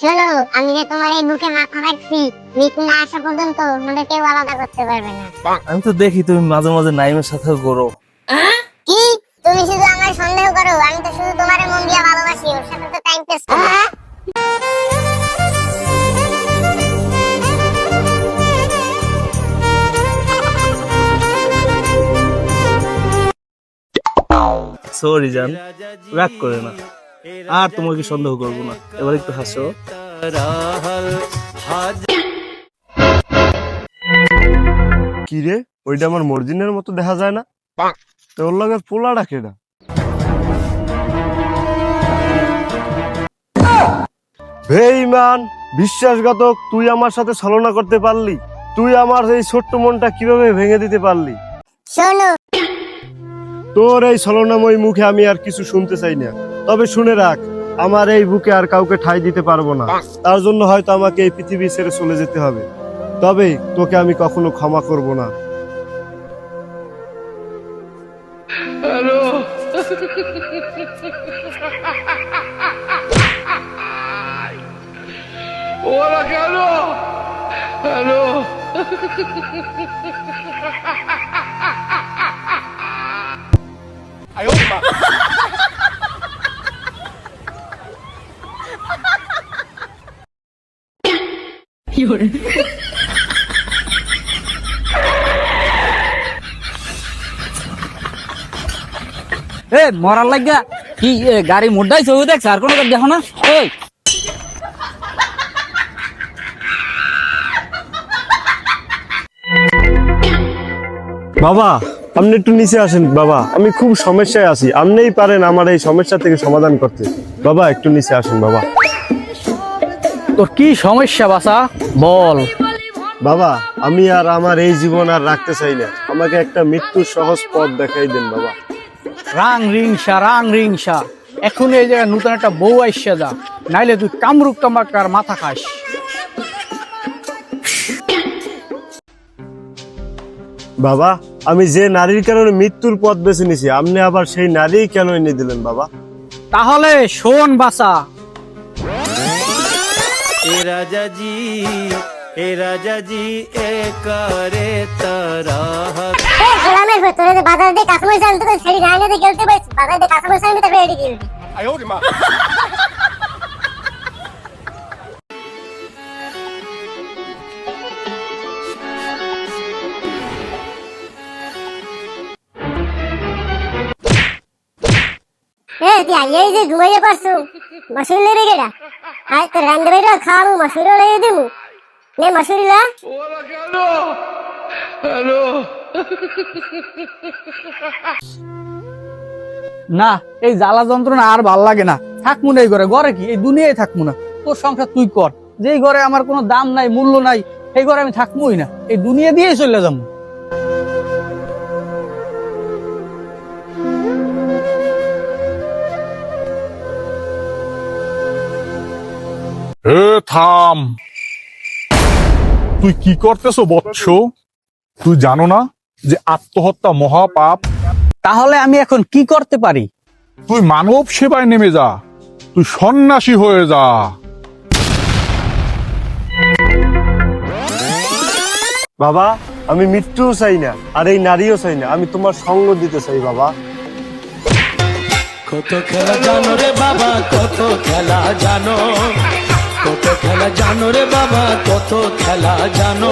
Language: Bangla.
শোনো আমি যে তোমার এই বুকে মাথা রাখছি মৃত্যু না আসা পর্যন্ত আমাদের কেউ আলাদা করতে পারবে না। আমি তো দেখি তুমি মাঝে মাঝে নাইমের সাথেও করো। কি? তুমি শুধু আমার সন্দেহ করো আমি তো শুধু তোমার মন দিয়ে ভালোবাসি ওর সাথে তো টাইম পেস সরি জান। রাগ করে না। আর তোমাকে সন্দেহ করব না? এবার একটু হাসো। কি রে? ওইটা আমার মর্জিনের মতো দেখা যায় না? তোর লগে পোলা ডাকে না বেঈমান বিশ্বাসঘাতক তুই আমার সাথে ছলনা করতে পারলি? তুই আমার এই ছোট্ট মনটা কীভাবে ভেঙে দিতে পারলি? শোনো তোর এই ছলনাময় মুখে আমি আর কিছু শুনতে চাই না। তবে শুনে রাখ, আমার এই বুকে আর কাউকে ঠাই দিতে পারব না। তার জন্য হয়তো আমাকে এই পৃথিবী ছেড়ে চলে যেতে হবে। তবে তোকে আমি কখনো ক্ষমা করব না। এ মরার লাগা। কি এ, গাড়ি মুড্ডাই ছবি দেখছ আর কোনো দেখো না। ওই। বাবা আপনি একটু নিচে আসেন বাবা। আমি খুব সমস্যায় আছি। আপনিই পারেন আমার এই সমস্যা থেকে সমাধান করতে। বাবা একটু নিচে আসেন বাবা। তোর কি সমস্যা বাসা বল। বাবা আমি আর আমার এই জীবন আর রাখতে চাই না। আমাকে একটা মৃত্যুর সহজ পথ দেখাই দেন বাবা। রাং রিংসা রাং রিংসা। এখন এই জায়গায় নতুন একটা বউ আইসা যা। নাইলে তুই কামরুক তামাকার মাথা খাস। বাবা আমি যে নারীর কারণে মৃত্যুর পথ বেছে নিছি আপনি আবার সেই নারী কেন এনে দিলেন বাবা? তাহলে শোন বাসা এ রাজা জি এ রাজা জি এ করে তারা গ্রামের ভেতরে যে বাজার দিয়ে কাঁচামাল চাল তো সেটি গায়ে গায়ে গেলতে পারিস বাজার দিয়ে কাঁচামাল চাল আমি তারপরে এটি দিই এ তুই আইয়ে যে ঘুমাইয়ে পারছু মাসুরি নেবে গেটা আয়, তোর রান্না বেটা খাওয়াবো, মাসুরি লেগে দিবো। নে এই জ্বালা যন্ত্রণা আর ভালো লাগে না। থাকব না এই ঘরে ঘরে কি? এই দুনিয়ায় থাকব না। তোর সংসার তুই কর। যেই ঘরে আমার কোনো দাম নাই, মূল্য নাই এই ঘরে আমি থাকবোই না। এই দুনিয়া দিয়েই চলে যাব। এ থাম। তুই কি করতেছো বৎস? তুই জানো না যে আত্মহত্যা মহাপাপ? তাহলে আমি এখন কি করতে পারি? তুই মানব সেবায় নেমে যা। তুই সন্ন্যাসী হয়ে যা। বাবা আমি মৃত্যুও চাই না আর এই নারীও চাই না। আমি তোমার সঙ্গ দিতে চাই বাবা। কত খেলা জানো রে বাবা কত খেলা জানো। কত খেলা জানো রে বাবা কত খেলা জানো?